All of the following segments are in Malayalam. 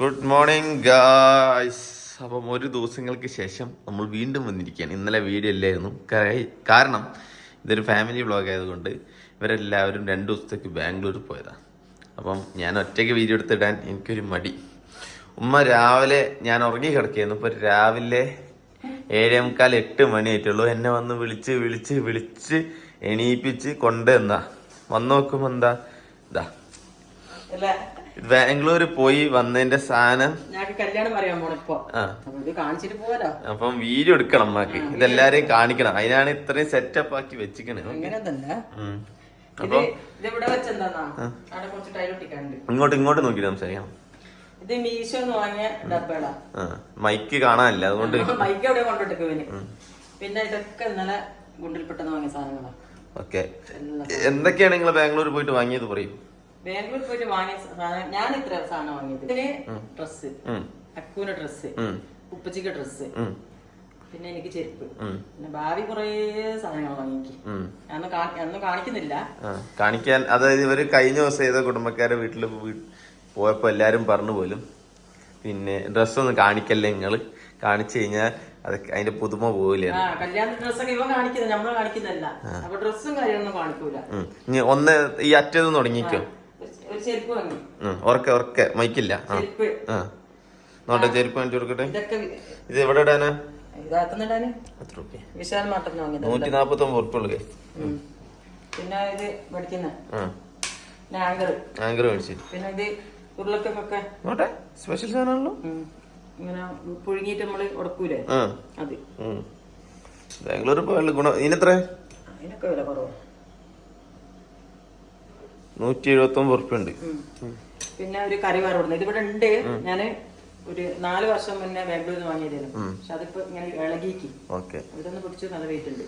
ഗുഡ് മോർണിംഗ് ഗായ്സ് അപ്പം ഒരു ദിവസങ്ങൾക്ക് ശേഷം നമ്മൾ വീണ്ടും വന്നിരിക്കുകയാണ്. ഇന്നലെ വീഡിയോ ഇല്ലായിരുന്നു. കാരണം ഇതൊരു ഫാമിലി വ്ളോഗ് ആയതുകൊണ്ട് ഇവരെല്ലാവരും രണ്ട് ദിവസത്തേക്ക് ബാംഗ്ലൂർ പോയതാണ് അപ്പം ഞാൻ ഒറ്റയ്ക്ക് വീഡിയോ എടുത്തിടാൻ എനിക്കൊരു മടി. ഉമ്മ രാവിലെ ഞാൻ ഉറങ്ങി കിടക്കുകയായിരുന്നു. ഇപ്പോൾ രാവിലെ ഏഴേ മുക്കാൽ എട്ട് മണി ആയിട്ടുള്ളൂ എന്നെ വന്ന് വിളിച്ച് വിളിച്ച് വിളിച്ച് എണീപ്പിച്ച് കൊണ്ടുവന്നാ. വന്നു നോക്കുമ്പോൾ എന്താ? ഇതാ ബാംഗ്ലൂർ പോയി വന്നതിന്റെ സാധനം. കല്യാണം പറയാൻ പോണിപ്പോ കാണിച്ചിട്ട് പോവാലോ? അപ്പം വീഡിയോ എടുക്കണം അമ്മയ്ക്ക് ഇതെല്ലാരെയും കാണിക്കണം. അതിനാണ് ഇത്രയും സെറ്റപ്പ് ആക്കി വെച്ചിക്കണേ. അവിടെ ഇങ്ങോട്ട് ഇങ്ങോട്ട് നോക്കി സംസാരിക്കണം. ഇത് മീശോ വാങ്ങിയ ഡബ്ബകളാ. മൈക്ക് കാണാനില്ല. അതുകൊണ്ട് മൈക്ക് എവിടെ കൊണ്ടിട്ടേക്ക് പിന്നെ ഇതൊക്കെ ഇന്നലെ ഗുണ്ടിൽപ്പെട്ടെന്ന് വാങ്ങിയ സാധനങ്ങളാ. ഓക്കെ. എന്തൊക്കെയാണ് നിങ്ങൾ ബാംഗ്ലൂർ പോയിട്ട് വാങ്ങിയത് പറയും. ബാംഗ്ലൂർ പോയിട്ട് വാങ്ങിയ സാധനം ഞാൻ ഇത്ര സാധനം വാങ്ങിയത്. ഇതിന് ഡ്രസ്സ്. ഉം, അക്കൂന്റെ ഡ്രസ്സ്. ഉപ്പച്ചിക്ക് ഡ്രസ്സ്. പിന്നെ എനിക്ക് ചെരുപ്പ്. പിന്നെ ഭാവി കുറേ സാധനങ്ങൾ വാങ്ങിക്ക്. അന്ന് കാണിക്കുന്നില്ല. കാണിക്കാൻ അതായത് ഇവർ കഴിഞ്ഞ ദിവസം ഏതോ കുടുംബക്കാരെ വീട്ടിൽ പോയപ്പോ എല്ലാരും പറഞ്ഞു പോലും. പിന്നെ ഡ്രസ്സൊന്നും കാണിക്കല്ലേ നിങ്ങൾ? കാണിച്ചു കഴിഞ്ഞാൽ അത് അതിന്റെ പുതുമ പോവില്ല. ഒന്ന് ഈ അറ്റത് തുടങ്ങിക്കോ. ഉറക്കെ ഉറക്കെ. മൈക്കില്ല. ആ. നോട്ടെ ചെരുപ്പ് കാണിച്ചു കൊടുക്കട്ടെ? ഇത് എവിടെ ഇടാനാ? നൂറ്റി നാപ്പത്തി ഒമ്പത് ഉറുപ്പ ഉള്ളു ഉം. പിന്നെ ഇത് പഠിക്കുന്ന ആ. ആങ്കർ ആങ്കർ മേടിച്ചു. പിന്നെ ഇത് ഉരുളക്കൊക്കെ നോട്ടെ സ്പെഷ്യൽ സാധനമാണല്ലോ. ഇങ്ങനെ പുഴുങ്ങിയിട്ട് നമ്മൾ ഉടക്കൂലേ? അത്. ബാംഗ്ലൂർ പോയുള്ള ഗുണം ഇതിനെത്ര? അതിനൊക്കെ വില കുറവ്. നൂറ്റി എഴുപത്തി ഒമ്പത് ഉറുപ്പ ഉണ്ട് പിന്നെ ഒരു കറി വറവിടുന്നത് ഇതിവിടെ ഉണ്ട്. ഞാൻ ഒരു നാല് വർഷം മുന്നേ ബാംഗ്ലൂരിൽ നിന്ന് വാങ്ങിയതായിരുന്നു പക്ഷെ അതിപ്പോ ഇങ്ങനെ ഇളകിക്ക്. ഓക്കെ. ഇവിടെ നിന്ന് പിടിച്ചു നല്ല വെയിറ്റ് ഉണ്ട്.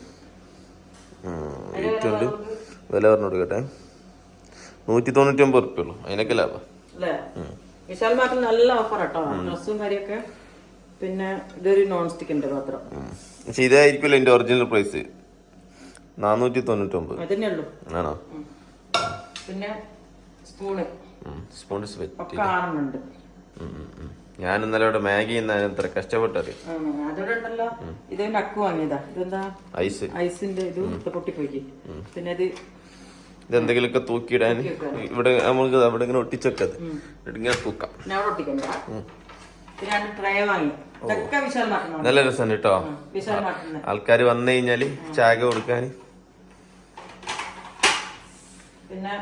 വെയിറ്റ് ഉണ്ട്. വില പറഞ്ഞു കൊടുക്കട്ടെ. നൂറ്റി തൊണ്ണൂറ്റി ഒമ്പത് ഉറുപ്പ ഉള്ളു. അതിനൊക്കെ ലാഭം. വിശാൽ മാർട്ടിൽ നല്ല ഓഫർ കേട്ടോ ഡ്രസ്സും കാര്യമൊക്കെ പിന്നെ ഇതൊരു നോൺ സ്റ്റിക്കിന്റെ പാത്രം ഉം. പക്ഷെ ഇതായിരിക്കുമല്ലോ എന്റെ ഒറിജിനൽ പ്രൈസ് നാനൂറ്റി തൊണ്ണൂറ്റി ഒമ്പത് ആണോ. പിന്നെ സ്പൂണ് സ്പൂൺ ആറെണ്ണുണ്ട് ഞാൻ ഇന്നലെ ഇവിടെ മാഗി എത്ര കഷ്ടപ്പെട്ടത് അതോടെ ഉണ്ടല്ലോ. ഇതിന്റെ അക്ക് വാങ്ങിയതാ. ഇതെന്താ? ഐസ്. ഐസിന്റെ ഇത് ഇത് പൊട്ടിപ്പോയി പിന്നെ ഇത് ഇതെന്തെങ്കിലുമൊക്കെ തൂക്കിയിടാൻ ഇവിടെ നമുക്ക് അവിടെ ഇങ്ങനെ ഒട്ടിച്ചൊക്കത് ഇങ്ങനെ തൂക്കാം. നല്ല രസം കേട്ടോ. ആൾക്കാർ വന്നു കഴിഞ്ഞാൽ ചായ കൊടുക്കാൻ പിന്നെ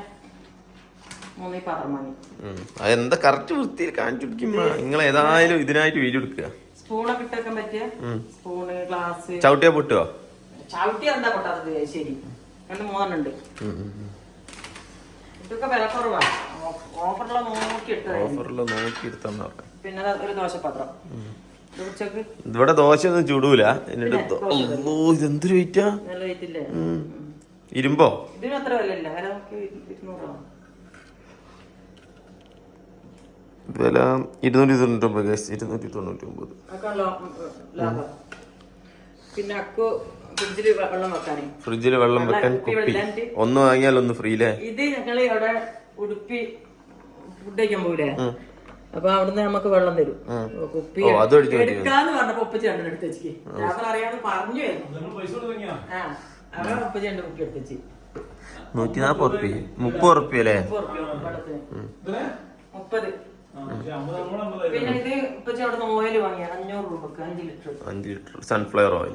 അതെന്താ കറക്റ്റ് വൃത്തിയിൽ കാണിച്ചു കൊടുക്കുമ്പോ നിങ്ങൾ ഏതായാലും ഇതിനായിട്ട് വീഡിയോ എടുക്കുക. സ്പൂണൊക്കെ ഇട്ടൊക്കെ പറ്റിയ സ്പൂണ് ഗ്ലാസ് ചവിട്ടിയാ പൊട്ടുവോ? ചവിട്ടി എന്താ പൊട്ടാത്തത്? ശരി. രണ്ട് മൂന്നെണ്ണുണ്ട് ഇതൊക്കെ വില നോക്കി നോക്കി എടുത്താന്ന് പറഞ്ഞു പിന്നെ ഒരു ദോശപാത്രം. ഇവിടെ ദോശ ഒന്നും ചൂടൂല. എന്നിട്ട് ഇതെന്തൊരു വെയിറ്റാ ഇരുമ്പോ? ഇതിന് അത്ര വില ഇല്ല വില നമുക്ക് ഇരുന്നൂറാണ് വില ഇരുന്നൂറ്റി തൊണ്ണൂറ്റി ഒമ്പത് ഗൈസ് ഇരുന്നൂറ്റി തൊണ്ണൂറ്റി ഒമ്പത് പിന്നെ അക്കു ഫ്രിഡ്ജിൽ വെള്ളം വെക്കാനേ. ഫ്രിഡ്ജിൽ വെള്ളം വെക്കാൻ കുപ്പി ഒന്ന് വാങ്ങിയാൽ ഒന്ന് ഫ്രീലേ ഇത് ഞങ്ങൾ അവിടെ ഉടുപ്പി ഫുഡ് കഴിക്കാൻ പോയില്ലേ അപ്പൊ അവിടുന്ന് നമുക്ക് വെള്ളം തരും. കുപ്പി എടുക്കാന്ന് പറഞ്ഞപ്പോ ഒപ്പച്ച രണ്ടും എടുത്ത് വെച്ചിക്ക്. ഞാൻ അറിയാതെ പറഞ്ഞു ആ അവിടെ ഒപ്പച്ച രണ്ട് കുപ്പി എടുത്ത് വെച്ച്. നൂറ്റി നാപ്പത് ഉറുപ്പ്യ മുപ്പത് ഉറുപ്പ്യ അല്ലേ മുപ്പത്. പിന്നെ ഇത് അവിടെ ഓയിൽ വാങ്ങിയ അഞ്ഞൂറ് രൂപക്ക് അഞ്ച് ലിറ്റർ. അഞ്ച് ലിറ്റർ. സൺഫ്ലവർ ഓയിൽ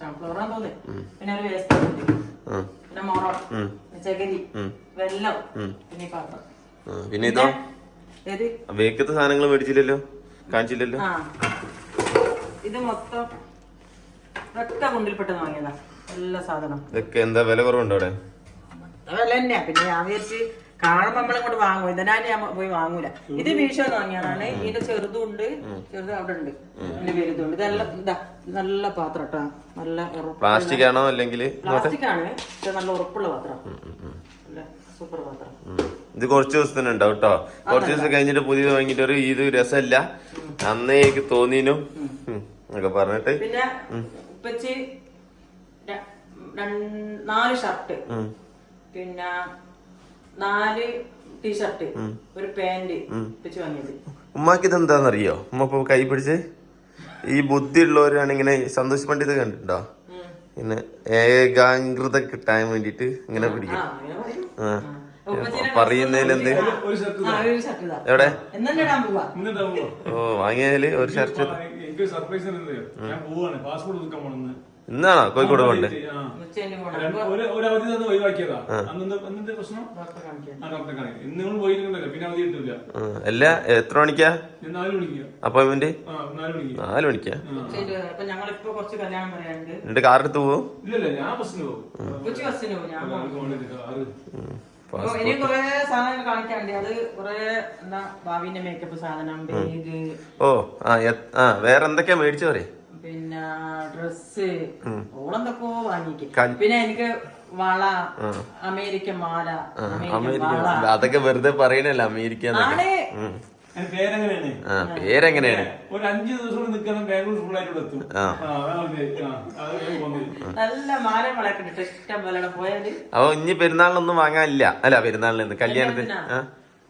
സൺഫ്ലവർ ആണെന്ന് തോന്നി പിന്നെ ഒരു വേസ്റ്റ് പിന്നെ മുറ പിന്നെ ചകിരി വെല്ലം പിന്നെ പാത്രം പിന്നെ ഇതോ? വേക്കത്തെ സാധനങ്ങൾ മേടിച്ചില്ലല്ലോ? കാണിച്ചില്ലല്ലോ? ആ. ഇത് മൊത്തം ഇതൊക്കെ മുണ്ടിൽപ്പെട്ടത് വാങ്ങിയതാ. എല്ലാ സാധനം. ഇതൊക്കെ എന്താ വില കുറവുണ്ടോ അവിടെ? അതല്ല തന്നെയാ. പിന്നെ ഞാൻ വിചാരിച്ച് കാണുമ്പോ നമ്മളിങ്ങോട്ട് വാങ്ങും. ഇതിനായിട്ട് ഞാൻ പോയി വാങ്ങൂല. ഇത് മീഷോ വാങ്ങിയതാണ്. ഇതിന്റെ ചെറുതും ഉണ്ട് ചെറുത് അവിടെ ഉണ്ട്. ഇതിന്റെ വലുതുണ്ട്. ഇതെല്ലാം ഇതാ നല്ല പാത്രം കേട്ടോ. നല്ല പ്ലാസ്റ്റിക് ആണോ അല്ലെങ്കിൽ പ്ലാസ്റ്റിക് ആണ് പക്ഷെ നല്ല ഉറപ്പുള്ള പാത്രം. സൂപ്പർ പാത്രം. ഇത് കുറച്ച് ദിവസത്തിന് ഉണ്ടാവും കേട്ടോ. കുറച്ച് ദിവസം കഴിഞ്ഞിട്ട് പുതിയത് വാങ്ങിയിട്ട് ഒരു ഇത് രസമല്ല. അന്നേ എനിക്ക് തോന്നിനും. ഒക്കെ പറഞ്ഞിട്ട്. പിന്നെ ഉപ്പച്ചി നാല് ഷർട്ട്. പിന്നെ നാല് ടീഷർട്ട് ഒരു പാന്റ് വെച്ച് വാങ്ങിയത്. ഉമ്മാക്ക് ഇത് എന്താണെന്നറിയോ ഉമ്മ ഇപ്പൊ കൈ പിടിച്ച് ഈ ബുദ്ധി ഉള്ളവരാണ് ഇങ്ങനെ സന്തോഷ് പണ്ഡിത് കണ്ടിട്ടുണ്ടോ? പിന്നെ ഇങ്ങനെ ഏകാഗ്രത കിട്ടാൻ വേണ്ടിട്ട് ഇങ്ങനെ പിടിക്കും. പറയുന്നതിലെന്ത്? എവിടെ? ഓ വാങ്ങിയതിൽ ഒരു ഷർട്ട്. സർപ്രൈസ് ഞാൻ പോവാണ്. പാസ്പോർട്ട് ഇന്നാണോ? കോഴിക്കോട് പോണ്ട് ഒരു ഒരു അവധി തന്നെ ഒഴിവാക്കിയതാ. അന്ന് പ്രശ്നം? പോയിട്ടുണ്ടല്ലോ പിന്നെ അവധി കിട്ടില്ല അല്ല എത്ര മണിക്കാ? അപ്പോയിന്റ്മെന്റ്? നാല് മണിക്ക്. എന്നിട്ട് കാർ എടുത്ത് പോവും? ഇല്ലല്ല ഞാൻ ബസ്സിന് പോകും. ഉച്ച ബസ്സിന് ഞാൻ ആറ് അപ്പൊ ഇനി കൊറേ സാധനങ്ങൾ കാണിക്കാനുണ്ട്. അത് കൊറേ എന്താ ഭാവിന്റെ മേക്കപ്പ് സാധനം ഓ ആ വേറെന്തൊക്കെയാ വേറെ എന്തൊക്കെയാ മേടിച്ചു പറയേ? പിന്നെ ഡ്രസ് ഓളെന്തൊക്കെയോ വാങ്ങിക്കും. പിന്നെ എനിക്ക് വള അമേരിക്കൻ മാല അമേരിക്കൻ അമേരിക്ക അതൊക്കെ വെറുതെ പറയണല്ലോ അമേരിക്ക. പേരെങ്ങനെയാണ്? ഒരു അഞ്ച് ദിവസം നിൽക്കണം ബാംഗ്ലൂർ ഫുൾ ആയിട്ട് ഇവിടെ എത്തും. നല്ല മാല വളയൊക്കെ ഇട്ടിട്ട് ഇഷ്ടം പോലെ പോയാൽ. അപ്പൊ ഇനി പെരുന്നാളിനൊന്നും വാങ്ങാനില്ല. അല്ല പെരുന്നാളിന് കല്യാണത്തിന്? ആ.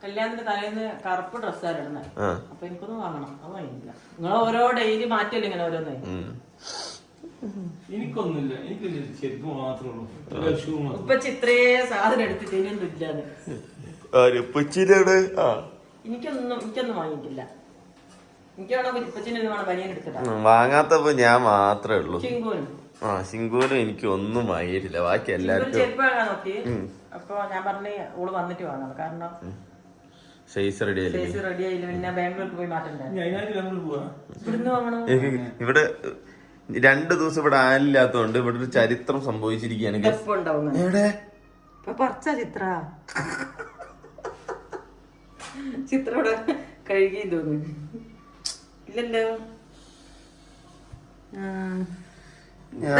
കല്യാണത്തിന്റെ തലേന്ന് കറുപ്പ് ഡ്രസ്സാണ് ഇടുന്നത് ആ. അപ്പൊ എനിക്കൊന്നും വാങ്ങണം. അത് വാങ്ങിയില്ല നിങ്ങൾ ഓരോ ഡെയിലി മാറ്റല്ലേ ഇങ്ങനെ ഓരോന്ന്? ഉം. എനിക്കൊന്നുമില്ല. എനിക്ക് ചെരുപ്പ് മാത്രമേ ഉള്ളൂ. സാധനം എടുത്തിട്ട് എനിക്കൊന്നും എനിക്കൊന്നും വാങ്ങിയിട്ടില്ല. വാങ്ങാത്തപ്പോ ഞാൻ മാത്രമേ ഉള്ളൂ. ആ ശിങ്കൂനും എനിക്ക് ഒന്നും വാങ്ങിയിട്ടില്ല. ബാക്കി എല്ലാവർക്കും നോക്കി. അപ്പൊ ഞാൻ പറഞ്ഞു ഓൾ വന്നിട്ട് വാങ്ങാം കാരണം സൈസ് റെഡി ആയില്ലേ സൈസ് റെഡി ആയില്ല? പിന്നെ ബാംഗ്ലൂർക്ക് പോയി മാറ്റണ്ടേ ഇനി അതിനായിട്ട് ബാംഗ്ലൂർ പോവാ? ഇവിടുന്ന് വാങ്ങണം എനിക്ക് ഇവിടെ രണ്ടു ദിവസം ഇവിടെ ആനില്ലാത്തോണ്ട് ഇവിടെ ഒരു ചരിത്രം സംഭവിച്ചിരിക്കുകയാണ്? എവിടെ? പറിച്ച ചിത്ര. ചിത്ര ഇവിടെ കഴുകി തോന്നുന്നു. ഇല്ലല്ലോ. എനിക്ക്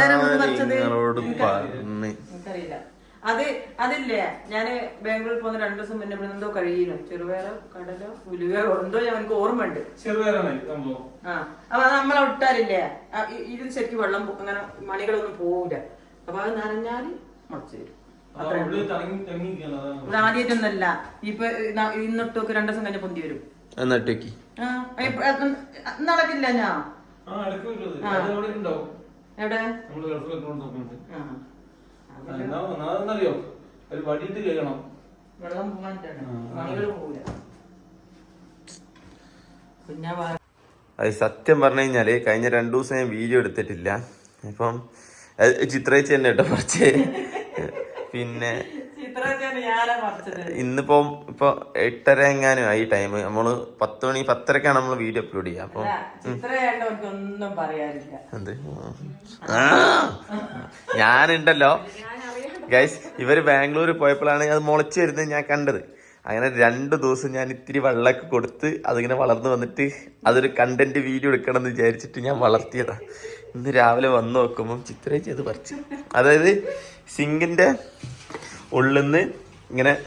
എനിക്കറിയില്ല. അത് അതില്ലേ? ഞാൻ ബാംഗ്ലൂരിൽ പോകുന്ന രണ്ടു ദിവസം മുന്നേ ഇവിടെ എന്തോ കഴിയില്ല ചെറുപയറോ കടലോ ഉലുവയോ എന്തോ ഞാൻ എനിക്ക് ഓർമ്മ ഉണ്ട് ചെറുപേരാണ് സംഭവം. ആ. അപ്പൊ അത് നമ്മളെ വിട്ടാലില്ലേ? ഇതിന് ഇതിൽ ശരിക്കും വെള്ളം അങ്ങനെ മണികളൊന്നും പോവില്ല അപ്പൊ അത് നനഞ്ഞാൽ മുളച്ചു വരും. ഇത് ആദ്യമായിട്ടൊന്നല്ല. ഇപ്പൊ ഇന്ന- ഇന്നിട്ടൊക്കെ രണ്ടു ദിവസം കഴിഞ്ഞ പൊന്തി വരും. നടക്കില്ല ഞാൻ എവിടെ? ഒന്നാമതെന്നറിയോ ഒരു വടിയിട്ട് കേൾക്കണം. വെള്ളം പോകാൻ അത് സത്യം പറഞ്ഞു കഴിഞ്ഞാൽ കഴിഞ്ഞ രണ്ടു ദിവസം ഞാൻ വീഡിയോ എടുത്തിട്ടില്ല. ഇപ്പം ചിത്രേച്ചി തന്നെ കേട്ടോ കുറച്ച്. പിന്നെ ഇന്നിപ്പം ഇപ്പൊ എട്ടര എങ്ങാനും ആയി ടൈം നമ്മൾ പത്ത് മണി പത്തരക്കാണ് നമ്മൾ വീഡിയോ അപ്ലോഡ് ചെയ്യുക. അപ്പൊ പറയാനില്ല. എന്ത്. ഞാനുണ്ടല്ലോ. ഗൈസ് ഇവർ ബാംഗ്ലൂർ പോയപ്പോഴാണ് അത് മുളച്ചു വരുന്നത് ഞാൻ കണ്ടത്. അങ്ങനെ രണ്ട് ദിവസം ഞാൻ ഇത്തിരി വെള്ളമൊക്കെ കൊടുത്ത് അതിങ്ങനെ വളർന്നു വന്നിട്ട് അതൊരു കണ്ടന്റ് വീഡിയോ എടുക്കണം എന്ന് വിചാരിച്ചിട്ട് ഞാൻ വളർത്തിയതാ. ഇന്ന് രാവിലെ വന്ന് നോക്കുമ്പോൾ ചിത്രേച്ചി അത് പറിച്ചു. അതായത് സിങ്കിന്റെ ഉള്ളിന്ന് ഇങ്ങനെ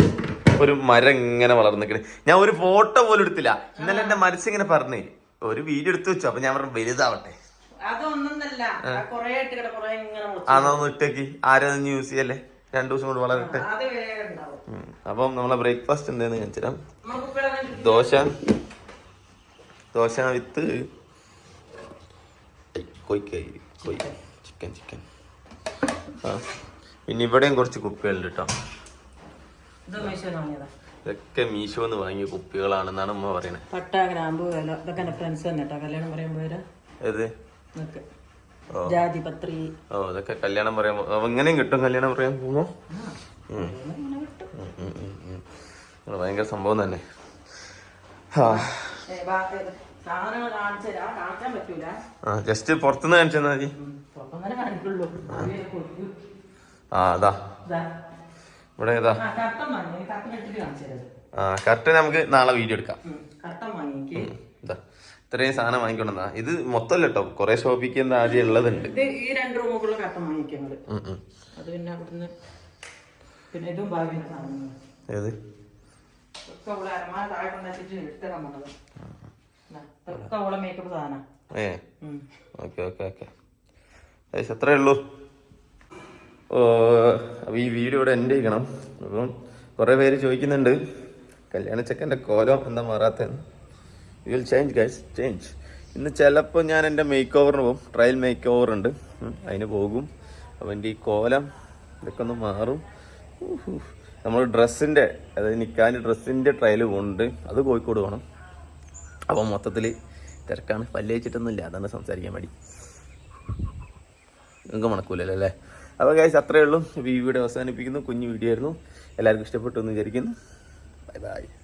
ഒരു മരം ഇങ്ങനെ വളർന്നിക്കണ്. ഞാൻ ഒരു ഫോട്ടോ പോലും എടുത്തില്ല. ഇന്നലെ എന്റെ മനസ്സിങ്ങനെ പറഞ്ഞു. ഒരു വീഡിയോ എടുത്തു വെച്ചു. അപ്പൊ ഞാൻ പറഞ്ഞു വലുതാവട്ടെ. അതൊന്നും ഇട്ടേക്ക്. ആരും യൂസ് ചെയ്യല്ലേ? രണ്ടു ദിവസം കൊണ്ട് വളരട്ടെ. അപ്പം നമ്മളെ ബ്രേക്ക്ഫാസ്റ്റ് എന്താന്ന് കുപ്പികളൊക്കെ ദോശ. ദോശ വിത്ത് കൊയ്ക്കായി കൊയ്ക്ക. Chicken chicken. ആ. പിന്നെ ഇവിടെയും കുറച്ച് കുപ്പികളുണ്ട് കേട്ടോ ഇതൊക്കെ മീശോ എന്ന് വാങ്ങിയ കുപ്പികളാണെന്നാണ് ഉമ്മ പറയുന്നത് പട്ട ഗ്രാമ്പു വില ഇതൊക്കെ എന്റെ ഫ്രണ്ട്സ് തന്നെ കേട്ടോ കല്യാണം പറയുമ്പോ വരാ. ഏത്? നിനക്ക് ഓ. ഇതൊക്കെ കല്യാണം പറയാൻ എങ്ങനെയും കിട്ടും കല്യാണം പറയാൻ പോകുമോ ഭയങ്കര സംഭവം തന്നെ. ജസ്റ്റ് പുറത്തുനിന്ന് കാണിച്ചു തന്നാ മതി ആ അതാ ഇവിടെ ഏതാ? ആ കറക്റ്റ് നമുക്ക് നാളെ വീഡിയോ എടുക്കാം. ഇത്രയും സാധനം വാങ്ങിക്കൊണ്ടാ ഇത് മൊത്തം കേട്ടോ. കുറെ ഷോപ്പിക്കുന്ന ആദ്യം ഉള്ളതുണ്ട്. ഈ രണ്ട്. അത് പിന്നെ അവിടുന്ന് ഇതും ഏത്? ഏ. Okay okay okay. അത്രേ ഉള്ളൂ. അപ്പൊ ഈ വീഡിയോ ഇവിടെ എന്റെ ചെയ്യണം. അപ്പം കുറേ പേര് ചോദിക്കുന്നുണ്ട്. കല്യാണച്ചക്കന്റെ കോലം എന്താ മാറാത്തതെന്ന്. You will change guys change ഇന്ന് ചിലപ്പോൾ ഞാൻ എന്റെ മേക്ക് ഓവറിന് പോകും ട്രയൽ മേക്ക് ഓവർ ഉണ്ട് അതിന് പോകും. അപ്പോൾ എന്റെ ഈ കോലം ഇതൊക്കെ ഒന്ന് മാറും. നമ്മൾ ഡ്രസ്സിന്റെ അതായത് നിൽക്കാൻ ഡ്രസ്സിന്റെ ട്രയൽ പോകുന്നുണ്ട് അത് കോഴിക്കോട് പോകണം അപ്പോൾ മൊത്തത്തിൽ തിരക്കാണ്. പല്ല് വെച്ചിട്ടൊന്നുമില്ല അതാണ് സംസാരിക്കാൻ മടി. നിങ്ങൾക്ക് മണക്കൂലല്ലോ അല്ലേ? അപ്പോൾ ഗൈസ് അത്രയേ ഉള്ളൂ. വീഡിയോ അവസാനിപ്പിക്കുന്നു. കുഞ്ഞു വീഡിയോ ആയിരുന്നു. എല്ലാവർക്കും ഇഷ്ടപ്പെട്ടു എന്ന് വിചാരിക്കുന്നു. Bye bye